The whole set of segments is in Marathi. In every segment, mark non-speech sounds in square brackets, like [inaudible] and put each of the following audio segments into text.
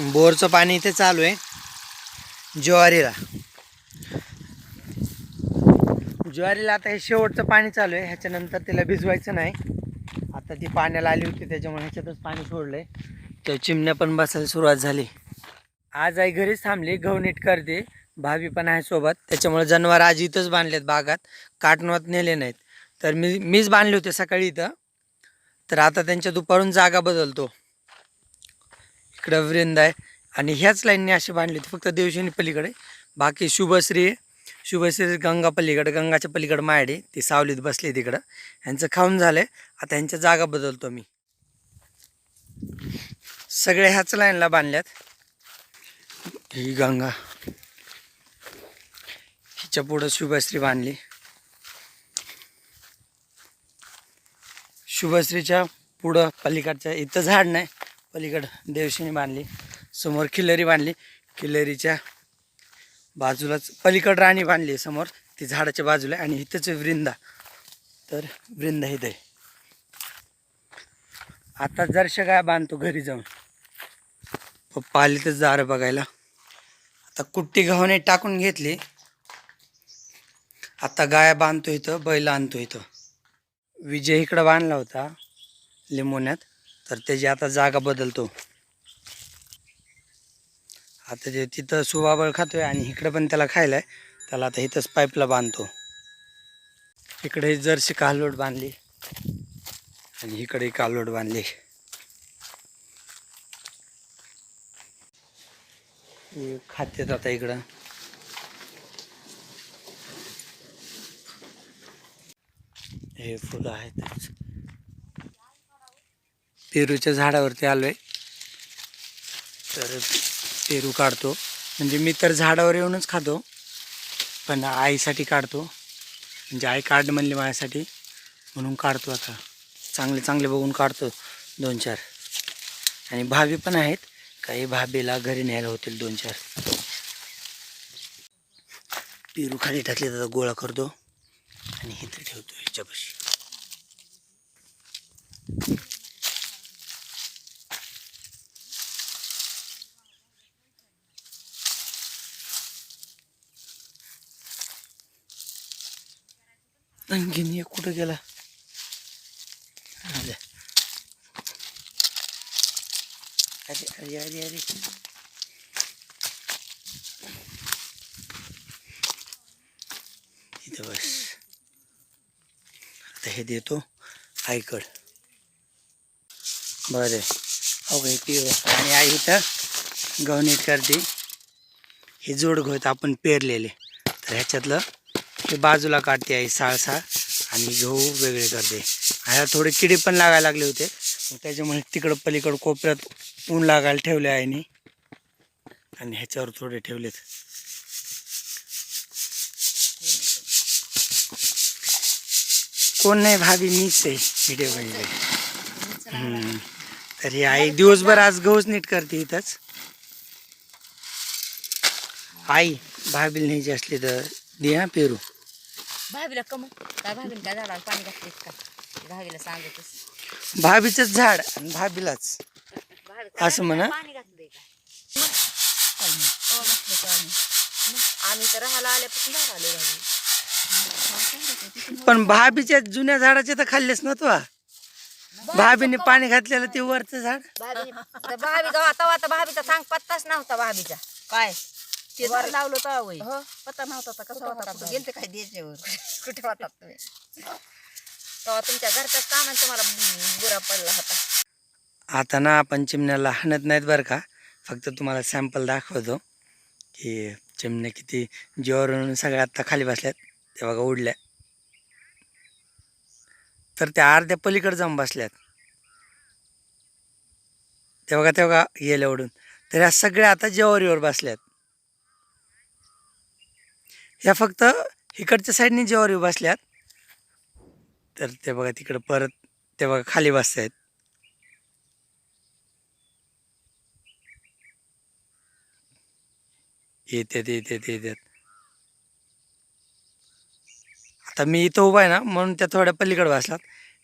बोरचं पाणी इथे चालू आहे. ज्वारीला. ज्वारीला आता हे शेवटचं पाणी चालू आहे. ह्याच्यानंतर तिला भिजवायचं नाही. आता ती पाण्याला आली होती त्याच्यामुळे ह्याच्यातच पाणी सोडलंय. तर चिमण्या पण बसायला सुरुवात झाली. आज आई घरीच थांबली गहू नीट करते. भाभी पण आहे सोबत. त्याच्यामुळे जनावर आज इथंच बांधलेत बागात. काटणवात नेले नाहीत. तर मी मीच बांधले होते सकाळी इथं. तर आता त्यांच्या दुपारून जागा बदलतो. इकडं वृंद आहे. आणि ह्याच लाईनने असे बांधले होते फक्त देवशिनी पलीकडे. बाकी शुभश्री आहे शुभश्री गंगा पलीकडे गंगाच्या पलीकडे मायडे ती सावलीत बसली तिकडं. ह्यांचं खाऊन झालं आता ह्यांच्या जागा बदलतो मी. सगळे ह्याच लाईनला बांधल्यात. ही गंगा. हिच्या पुढं शुभश्री बांधली. शुभश्रीच्या पुढं पलीकडच्या इथं झाड नाही. पलीकडं देवशिनी बांधली समोर खिल्लरी बांधली. खिल्लरीच्या बाजूलाच पलीकड राणी बांधली समोर. ती झाडाच्या बाजूला आणि इथंच वृंदा. तर वृंदा इथे आता जरशा काय बांधतो घरी जाऊन. पप्पा आले तर जार बघायला. आता कुट्टी गव्हाने टाकून घेतली. आता गाया बांधतो इथं बैल आणतो इथं. विजय इकडं बांधला होता लिंबोण्यात. तर त्याची आता जागा बदलतो. आता ते तिथं सुबाबळ खातोय आणि इकडं पण त्याला खायला आहे त्याला आता इथंच पाईपला बांधतो. इकडे जर्सी कालवड बांधली आणि इकडे कालवड बांधली. हे खात्यात आता इकडं. हे फुलं आहेत. पेरूच्या झाडावरती आलो आहे तर पेरू काढतो. म्हणजे मी तर झाडावर येऊनच खातो पण आईसाठी काढतो. म्हणजे आई काढ म्हणली माझ्यासाठी म्हणून काढतो आता. चांगले चांगले बघून काढतो दोन चार. आणि भाभी पण आहेत. काही भाभीला घरी न्यायला होतील दोन चार. पेरू खाली टाकले तर गोळा करतो. आणि इथे ठेवतो ह्याच्यापाशी आणखीन एक कुठं गेला अरे अरे अरे अरे इथं बस आता हे देतो आईकड बरं हो काही आणि आई इथं गवनीत करते हे जोडघोत आपण पेरलेले तर ह्याच्यातलं ते बाजूला काढते आहे साळसा आणि गहू वेगळे करते. ह्याला थोडे किडे पण लागायला लागले होते. मग त्याच्यामुळे तिकडं पलीकडं कोपऱ्यात ऊन लागायला ठेवले आईने. आणि ह्याच्यावर थोडे ठेवलेत. कोण नाही भाभी मीच आहे व्हिडिओ म्हणजे तरी तर ही आई दिवसभर आज गहूच नीट करते इथंच. आई भाभी न्यायची असली तर दे पेरू. भाभीला कम काय भाभीला काय झालं? पाणी घातलीस का? भाभीला सांगतच. भाभीचंच झाड आणि भाभीलाच. भाभी असं म्हणा. पाणी घातलंय का? घातलं पाणी. मग आम्ही तर राहायला आल्यापासून झाड आले भाभी. पण भाभीच्या जुन्या झाडाचे तर खाल्लेच ना तू भाभीने पाणी घातलेलं ते वरचं झाड. भाभी तर भाभी गावा तवा तर भाभीचा सांग पत्ताच नव्हता भाभीचा. काय? ते झाड लावलं तर वय हो. पत्ता नव्हता तर कुठं कसा होता कुठं? गेलते काय द्यायच्यावर [laughs] कुठे होतात तुम्ही? तेव्हा तुमच्या घरच्याच कामाने तुम्हाला बुरा पडला होता. आता ना आपण चिमण्याला हाणत नाहीत बरं का. फक्त तुम्हाला सॅम्पल दाखवतो की चिमण्या किती जीवावरून सगळ्या आत्ता खाली बसल्यात. ते बघा उडल्या. तर त्या अर्ध्या पलीकडे जाऊन बसल्यात. ते बघा ते बघा गेल्या उडून. तर ह्या सगळ्या आता जेवारीवर बसल्यात. ह्या फक्त इकडच्या साईडने जेवारीवर बसल्यात तर ते बघा तिकडं परत ते बघा खाली बसतायत. येतात येतात येतात आता मी इथं उभा आहे ना म्हणून त्या थोड्या पलीकडे बसलात.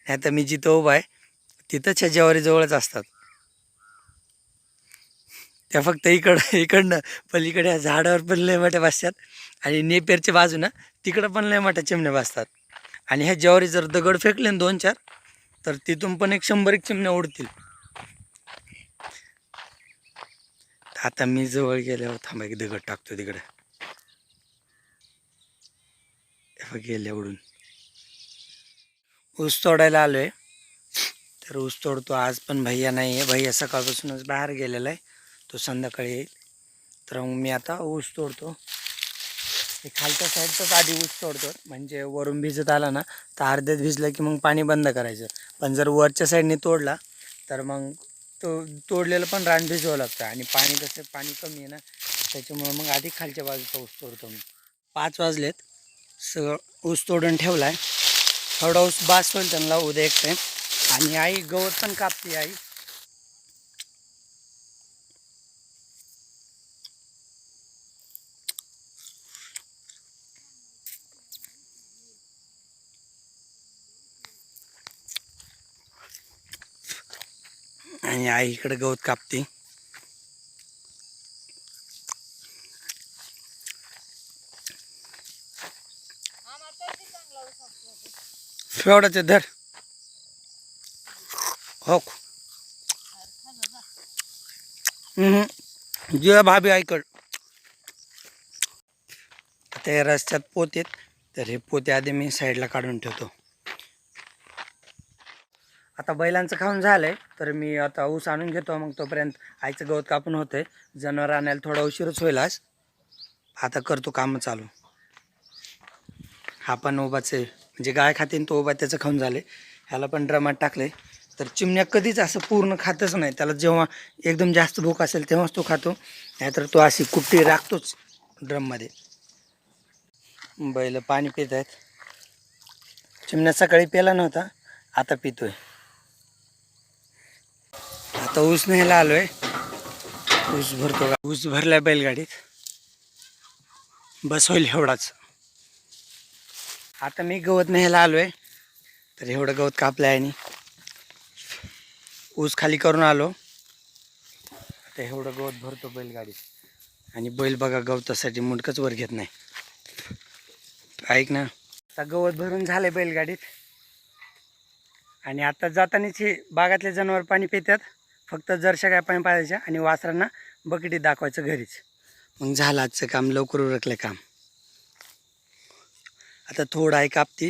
नाही तर मी जिथं उभा आहे तिथंच ह्या जेवारी जवळच असतात. त्या फक्त इकडं इकडनं पलीकडे या झाडावर पण लय मोठ्या बसतात आणि नेपेरच्या बाजूनं तिकडं पण लय मोठ्या चिमण्या बसतात आणि ह्या ज्वारी जर दगड फेकले ना दोन चार तर तिथून पण एक शंभर एक चिमण्या उडतील. आता मी जवळ गेल्यावर थांबा एक दगड टाकतो तिकडे. गेल्या उडून. ऊस तोडायला आलोय. तर ऊस तोडतो. आज पण भैया नाही आहे भैया सकाळपासूनच बाहेर गेलेला आहे. तो संध्याकाळी येईल. तर मग मी आता ऊस तोडतो. खालच्या साईडचाच आधी ऊस तोडतो. म्हणजे वरून भिजत आला ना तर अर्ध्यात भिजलं की मग पाणी बंद करायचं. पण जर वरच्या साईडने तोडला तर मग तो तोडलेलं पण रान भिजवावं लागतं. आणि पाणी कसं पाणी कमी आहे ना त्याच्यामुळं मग आधी खालच्या बाजूचा ऊस तोडतो मी. पाच वाजलेत. सगळं ऊस तोडून ठेवला आहे थोडा ऊस बास होईल त्यांना उद्या एक टाईम आणि आई गवत पण कापते आई. आणि आई इकडे गवत कापते. फेवडाचे धर. हो. जे भाभी ऐकड आता या रस्त्यात पोत आहेत. तर हे पोते आधी मी साईडला काढून ठेवतो. आता बैलांचं खाऊन झालंय तर मी आता ऊस आणून घेतो मग तोपर्यंत आईचं गवत कापून होतंय. जनावर आणायला थोडा उशीरच होईल आज. आता करतो कामं चालू. हा पण उभाच आहे म्हणजे गाय खाते तो उभा त्याचं खाऊन झाले ह्याला पण ड्रमात टाकले तर चिमण्या कधीच असं पूर्ण खातच नाही. त्याला जेव्हा एकदम जास्त भूक असेल तेव्हाच तो खातो. नाहीतर तो अशी कुट्टी राखतोच ड्रममध्ये. बैल पाणी पित आहेत. चिमण्या सकाळी पेला नव्हता आता पितोय. आता ऊस न्यायला आलोय. ऊस भरतो का? ऊस भरलाय बैलगाडीत. बस होईल एवढाच. आता मी गवत न्यायला आलोय. तर एवढं गवत कापलं आहे आणि ऊस खाली करून आलो. आता एवढं गवत भरतो बैलगाडीत. आणि बैल बघा गवतासाठी मुंडकच वर घेत नाही. ऐक ना. आता गवत भरून झालंय बैलगाडीत. आणि आता जातानाच हे बागातले जनावर पाणी पितात. फक्त जरशा काय पाणी पाजायच्या आणि वासरांना बकेटीत दाखवायचं घरीच. मग झालं आजचं काम लवकर उरकलं काम. आता थोडं आहे कापती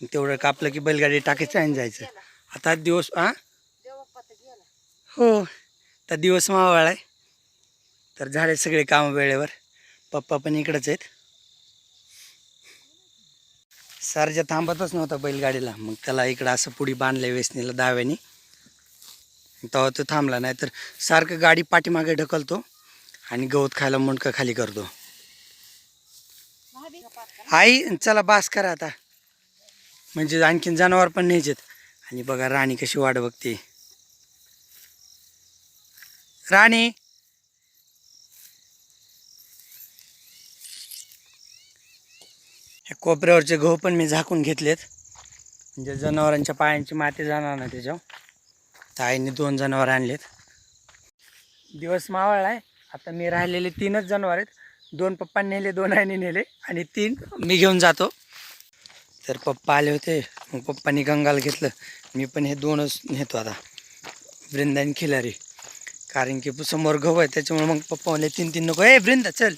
मग तेवढं कापलं की बैलगाडी टाकायचं आणि जायचं. आता दिवस हां हो तर दिवस मावळ आहे. तर झाले सगळे कामं वेळेवर. पप्पा पण इकडंच आहेत. सारजा थांबतच नव्हता बैलगाडीला. मग त्याला इकडं असं पुढी बांधलं वेसनीला दाव्याने. तेव्हा तो थांबला नाही तर सारखं गाडी पाठीमागे ढकलतो आणि गवत खायला मुंडकं खाली करतो. आई चला बास करा आता. म्हणजे आणखीन जनावर पण न्यायचेत आणि बघा राणी कशी वाट बघते. राणी! कोपऱ्यावरचे गहू पण मी झाकून घेतलेत. म्हणजे जनावरांच्या पायांची माती जाणार ना त्याच्यावर. तर आईने दोन जनावर आणलेत. दिवस मावळला आहे. आता मी राहिलेले तीनच जनावर आहेत. दोन पप्पा नेले दोन आईने नेले आणि तीन मी घेऊन जातो. तर पप्पा आले होते. मग पप्पानी गंगाल घेतलं. मी पण हे दोनच नेतो आता. वृंदान खिलारी. कारण की समोर गहू आहे. त्याच्यामुळे मग पप्पा म्हणले तीन तीन नको. ए वृंदा चल.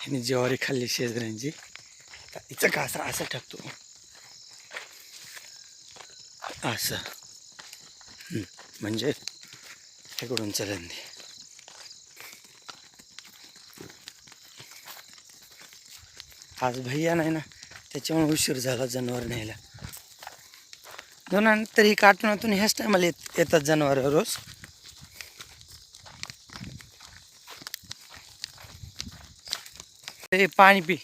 आणि ज्वारी खाल्ली शेजऱ्यांची. आता हिचं का असं टाकतो? असं. म्हणजे इकडून चलंदी आज भैया नाही ना त्याच्यामुळे उशीर झाला जनावर न्यायला. दोन तरी काटणातून ह्याच टायमाला येत येतात जनावर रोज. ए पाणी पी